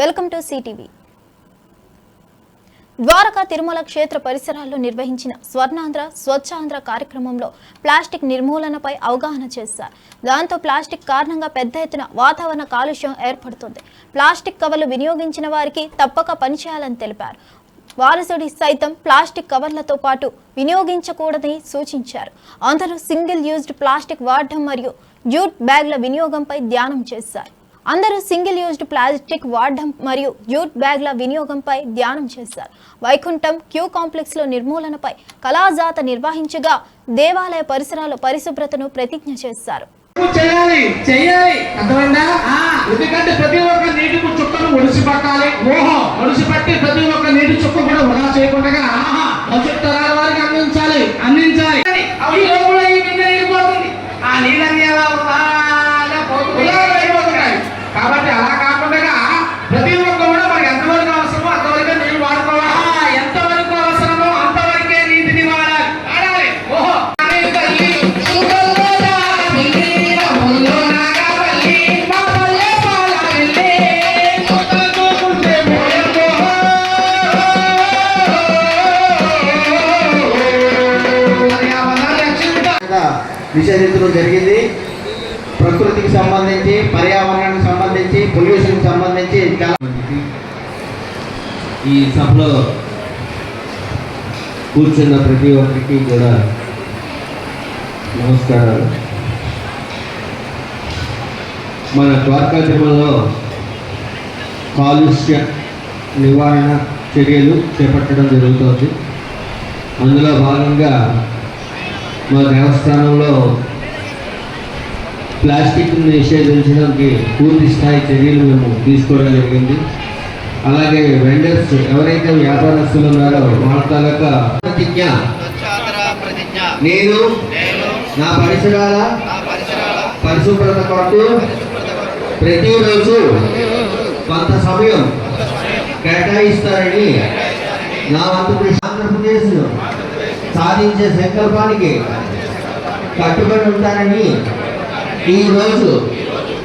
Welcome to CTV. Dwaraka Tirumala క్షేత్ర పరిసరాల్లో నిర్వహించిన స్వర్ణాంధ్ర స్వచ్ఛాంధ్ర కార్యక్రమంలో ప్లాస్టిక్ నిర్మూలనపై అవగాహన చేశారు. దాంతో ప్లాస్టిక్ కారణంగా పెద్ద ఎత్తున వాతావరణ కాలుష్యం ఏర్పడుతుంది. ప్లాస్టిక్ కవర్లు వినియోగించిన వారికి తప్పక పనిచేయాలని తెలిపారు. వారసుడి సైతం ప్లాస్టిక్ కవర్లతో పాటు వినియోగించకూడదని సూచించారు. అందరూ సింగిల్ యూజ్డ్ ప్లాస్టిక్ వాడడం మరియు జ్యూట్ బ్యాగ్ల వినియోగంపై ధ్యానం చేశారు. అందరూ సింగిల్ యూజ్డ్ ప్లాస్టిక్ వాడడం మరియు జూట్ బ్యాగ్ల వినియోగంపై ధ్యానం చేశారు. వైకుంఠం క్యూ కాంప్లెక్స్లో నిర్మూలనపై కళాజాత నిర్వహించగా దేవాలయ పరిసరాల పరిశుభ్రతను ప్రతిజ్ఞ చేశారు. చేయాలి ఆ. ఎందుకంటే ప్రతి ఒక్క నీటికి చుక్కను ఒడిసి నిషేధించడం జరిగింది. ప్రకృతికి సంబంధించి పర్యావరణానికి సంబంధించి పొల్యూషన్కి సంబంధించి చాలా ఈ సభలో కూర్చున్న ప్రతి ఒక్కరికి కూడా నమస్కారాలు. మన ద్వారకా తిరుమలలో కాలుష్య నివారణ చర్యలు చేపట్టడం జరుగుతుంది. అందులో భాగంగా మా దేవస్థానంలో ప్లాస్టిక్ నిషేధించడానికి పూర్తి స్థాయి చర్యలు మేము తీసుకోవడం జరిగింది. అలాగే వెండర్స్ ఎవరైతే వ్యాపారస్తులు ఉన్నారో వాళ్ళ తాలూకా ప్రతిజ్ఞ. నేను నా పరిసరాల పరిశుభ్రత కొరకు ప్రతిరోజు కొంత సమయం కేటాయిస్తారని నా వంతు కృషి. సాధించే సంకల్పానికి కట్టుబడి ఉంటానని ఈ రోజు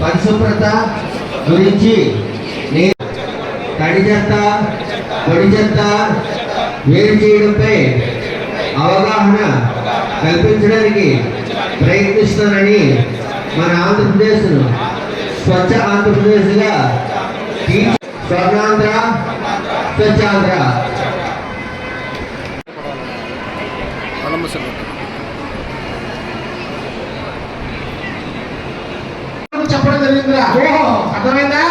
పరిశుభ్రత గురించి నేను తడి చెత్త పొడి చెత్త వేరు చేయడంపై అవగాహన కల్పించడానికి ప్రయత్నిస్తానని మన ఆంధ్రప్రదేశ్ను స్వచ్ఛ ఆంధ్రప్రదేశ్గా తీర్చి- స్వర్ణాంధ్ర స్వచ్ఛాంధ్ర వస్తుంది చెప్పడం జరిగిందిరా. అర్థమైందా?